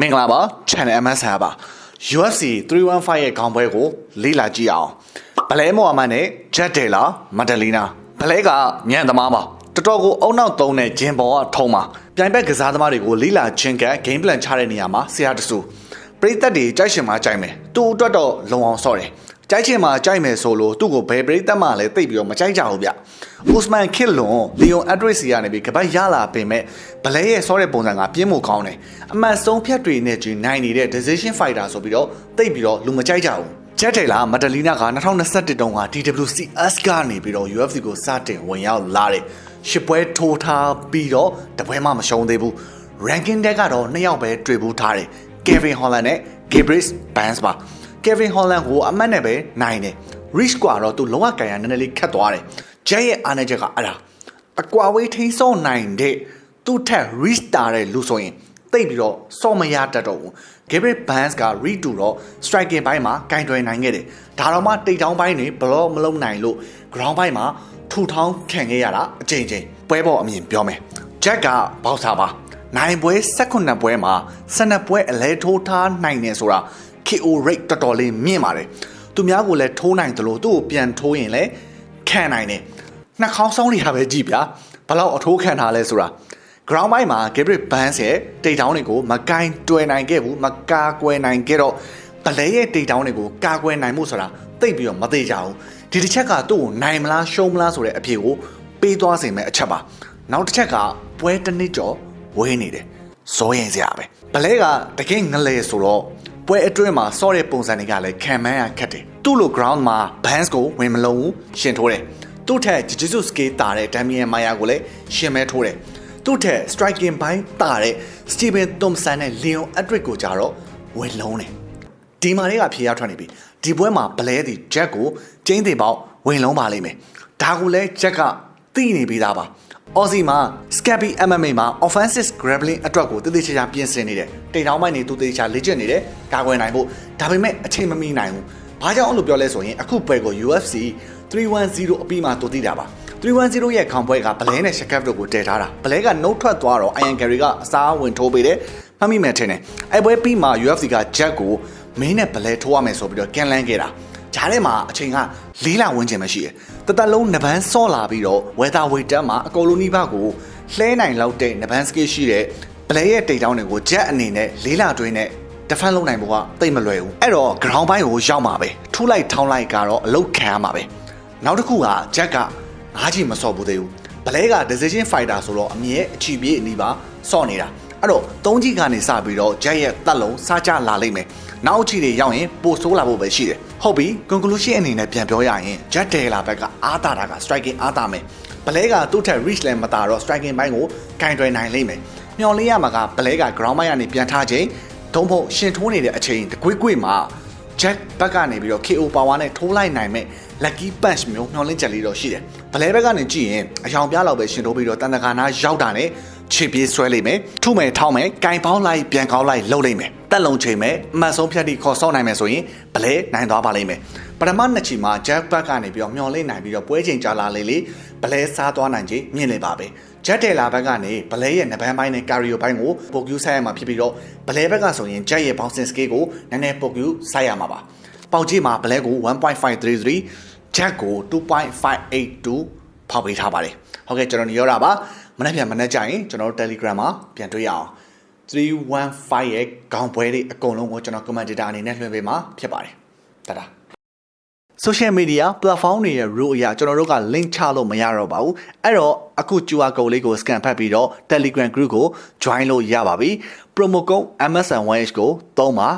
မင်္ဂလာပါ channel MS ဟာပါ UFC 315ရဲ့ခေါင်းပွဲကိုလေ့လာကြည့်အောင်ဘလဲမော်အမန်နဲ့ဂျက်တယ်လာမဒလီနာဘလဲကမြန်သမားပါတော်တော်ကိုအုံနောက်သုံးတဲ့ဂျင်ဘောကထုံးပါပြိုင်ဘက်ကစားသမားတွေကိုလေ့လာချင်းက game plan ချတဲ့နေရာမှာဆရာတဆူပရိသတ်တွေကြိုက်ရှင်မှာကြိုက်မယ်သူ့အတွက်တော့လုံအောင်ဆော့တယ် ကြိုက်ချင်မှာကြိုက်မယ်ဆိုလို့သူ့ကိုဘယ်ပရိသတ်မှလည်းတိတ်ပြီးတော့မကြိုက်ကြဘူးဗျ။ဥစမန်ခစ်လွန်လီယွန်အက်ဒရစ်စီကနေပြီးကပတ်ရလာပင်မဲ့ဘလဲရဲ့ဆော့တဲ့ပုံစံကပြင်းမှုကောင်းတယ်။အမှတ်ဆုံးဖြတ်တွေနဲ့ကြီးနိုင်နေတဲ့ decision fighter ဆိုပြီးတော့တိတ်ပြီးတော့လူမကြိုက်ကြဘူး။ဂျက်တေလာမဒလီနာက2021တုန်းက DWCS ကနေပြီးတော့ UFC ကိုစတင်ဝင်ရောက်လာတဲ့ရှစ်ပွဲထိုးထားပြီးတော့တပွဲမှမရှုံးသေးဘူး။ ranking တက်ကတော့နှစ်ယောက်ပဲတွေ့ဘူးထားတယ်။ Kevin Holland နဲ့ Gabriel Burns ပါ။ Kevin Holland ကိုအမတ်နဲ့ပဲနိုင်တယ် Rich ကတော့သူလုံးဝကန်ရနည်းနည်းလေးခတ်သွားတယ်။ Jet ရဲ့အားနည်းချက်ကအဲ့ဒါအကွာဝေးထိန်းစောနိုင်တဲ့သူ့ထက် Rich တာတဲ့လူဆိုရင်တိတ်ပြီးတော့စော့မရတတ်တော့ဘူး Gabriel Burns က Reed တူတော့ striking ဘိုင်းမှာကင်တွယ်နိုင်ခဲ့တယ်ဒါတော့မှတိတ်တောင်းဘိုင်းတွေဘလော့မလုံးနိုင်လို့ ground ဘိုင်းမှာထူထောင်းခံခဲ့ရတာအချိန်ချင်းပွဲပေါ်အမြင်ပြောမယ် Jack ကဘောက်စာပါနိုင်ပွဲ16ပွဲမှာ12ပွဲအလဲထိုးထားနိုင်နေဆိုတာ KO rate တော်တော်လေးမြင့်ပါတယ်သူများကိုလည်းထိုးနိုင်တယ်လို့သူ့ကိုပြန်ထိုးရင်လည်းခံနိုင်တယ်နှာခေါင်းဆောင်တွေဟာပဲကြည့်ဗျာဘလောက်အထိုးခံထားလဲဆိုတာ ground ဘိုင်းမှာ Gabriel Burns ရဲ့တိတ်တောင်းတွေကိုမကင်တွယ်နိုင်ခဲ့ဘူးမကာကွယ်နိုင်ခဲ့တော့ဘလဲရဲ့တိတ်တောင်းတွေကိုကာကွယ်နိုင်မှုဆိုတာသိပ်ပြီးတော့မသေးကြဘူးဒီတစ်ချက်ကသူ့ကိုနိုင်မလားရှုံးမလားဆိုတဲ့အဖြေကိုပေးသွားစေမယ့်အချက်ပါနောက်တစ်ချက်ကပွဲတစ်နှစ်ကျော်ဝေးနေတယ်စိုးရင်စရာပဲဘလဲကတကယ်ငလဲဆိုတော့ ပွဲအတွင်းမှာစောတဲ့ပုံစံတွေကလည်းခံမန်းရခက်တယ်သူ့လို ground မှာ Vans ကိုဝင်မလုံးဘူးရှင်ထိုးတယ်သူ့ထက် Jiu-Jitsu skill တာတဲ့ Damian Maia ကိုလည်းရှင်မဲထိုးတယ်သူ့ထက် striking ဘိုင်းတာတဲ့ Steven Thompson နဲ့ Leon Edric ကိုကြတော့ဝင်လုံးတယ်ဒီမှာလေးကဖြေရထွက်နေပြီဒီပွဲမှာဘလဲဒီ Jack ကိုကျင်းတင်ပေါက်ဝင်လုံးပါလိမ့်မယ်ဒါကိုလည်း Jack ကသိနေပြီးသားပါ အော်စီမှာ Scabby MMA မှာ offensive grappling အတွက်ကိုတည်တည်ချာချာပြင်ဆင်နေတယ်တိတ်တောင်းပိုင်းနေသူတည်တည်ချာလေ့ကျင့်နေတယ်ကာကွယ်နိုင်ဖို့ဒါပေမဲ့အချိန်မမီနိုင်ဘူးဘာကြောင့်အဲ့လိုပြောလဲဆိုရင်အခုပွဲကို UFC 310အပြီးမှတူတည်တာပါ310ရဲ့ခေါင်ပွဲကဘလဲနဲ့ Shakab တို့ကိုတည်ထားတာဘလဲကနှုတ်ထွက်သွားတော့ Iron Gary ကအစားဝင်ထိုးပေးတယ်မှတ်မိမယ်ထင်တယ်အဲ့ပွဲပြီးမှ UFC က Jack ကိုမင်းနဲ့ဘလဲထိုးရမယ်ဆိုပြီးတော့ကန်လန်းခဲ့တာ ဂျားထဲမှာအချိန်ကလေးလဝန်းကျင်ပဲရှိတယ်။တသက်လုံးနဘန်းဆော့လာပြီးတော့ဝေတာဝေတက်မှာအကုန်လုံးနှိပါကိုလှဲနိုင်လောက်တဲ့နဘန်းစကေးရှိတဲ့ပလဲရဲ့တိတ်တောင်းတွေကိုဂျက်အနေနဲ့လေးလတွင်းနဲ့တဖန်လုံးနိုင်ဖို့ကတိတ်မလွယ်ဘူး။အဲ့တော့ ground ဘိုင်းကိုရောက်မှာပဲ။ထူးလိုက်ထောင်းလိုက်ကတော့အလုတ်ခံရမှာပဲ။နောက်တစ်ခုကဂျက်ကငါးချီမဆော့ဘူးသေးဘူး။ပလဲက decision fighter ဆိုတော့အမြဲအချီပြေးအနီးပါဆော့နေတာ။ အဲ့တော့သုံးကြီးကနေစပြီးတော့ဂျက်ရဲ့တက်လုံးစားကြလာလိမ့်မယ်။နောက်အချီတွေရောက်ရင်ပိုဆိုးလာဖို့ပဲရှိတယ်။ဟုတ်ပြီ conclusion အနေနဲ့ပြန်ပြောရရင် Jet Taylor ဘက်ကအားတာတာက striking အားတာမယ်ဘလဲကသူ့ထက် reach လည်းမတာတော့ striking ဘိုင်းကိုကင်တွယ်နိုင်လိမ့်မယ်မျော်လင့်ရမှာကဘလဲက ground ဘိုင်းကနေပြန်ထားချိန်ဒုံဖို့ရှင်ထိုးနေတဲ့အချိန်တကွေ့ကွေ့မှာ Jack ဘက်ကနေပြီးတော့ KO power နဲ့ထိုးလိုက်နိုင်မဲ့ lucky punch မျိုးမျော်လင့်ချက်လေးတော့ရှိတယ်ဘလဲဘက်ကနေကြည့်ရင်အယောင်ပြလောက်ပဲရှင်ထိုးပြီးတော့တန်တကာနာရောက်တာနဲ့ ခြေပြေးဆွဲလိုက်မယ်ထုမယ်ထောင်းမယ်ကင်ပေါင်းလိုက်ပြန်ကောင်းလိုက်လှုပ်လိုက်မယ်တက်လုံချိန်မယ်အမှန်ဆုံးဖြတ်တိခေါ်ဆော့နိုင်မယ်ဆိုရင်ဘလဲနိုင်သွားပါလိမ့်မယ်ပထမနှစ်ချီမှာ Jack Back ကနေပြီးတော့မျောလင့်နိုင်ပြီးတော့ပွဲချိန်ကြာလာလေလေဘလဲစားသွားနိုင်ခြင်းမြင်နေပါပဲ Jack Taylor ဘက်ကနေဘလဲရဲ့နဘန်းပိုင်းနဲ့ Cario ဘိုင်းကိုပိုကူဆိုင်ရမှာဖြစ်ပြီးတော့ဘလဲဘက်ကဆိုရင် Jack ရဲ့ bouncing scale ကိုနည်းနည်းပိုကူဆိုင်ရမှာပါပေါက်ကြီးမှာဘလဲကို1.533 Jack ကို2.582ဖောက်ပေးထားပါတယ်ဟုတ်ကဲ့ကျွန်တော်ညောတာပါ မနေ့ပြန်မနေ့ကျရင်ကျွန်တော်တို့ Telegram မှာပြန်တွေ့ရအောင်315ရဲ့ခေါင်းပွဲတွေအကုန်လုံးကိုကျွန်တော် commentator အနေနဲ့လွှင့်ပေးမှာဖြစ်ပါတယ်တတာ social media platform တွေရဲ့ rule အရကျွန်တော်တို့က link ချလို့မရတော့ပါဘူးအဲ့တော့အခု QR code လေးကို scan ဖတ်ပြီးတော့ Telegram group ကို join လို့ရပါပြီ promo code MSN1H ကိုသုံးပါ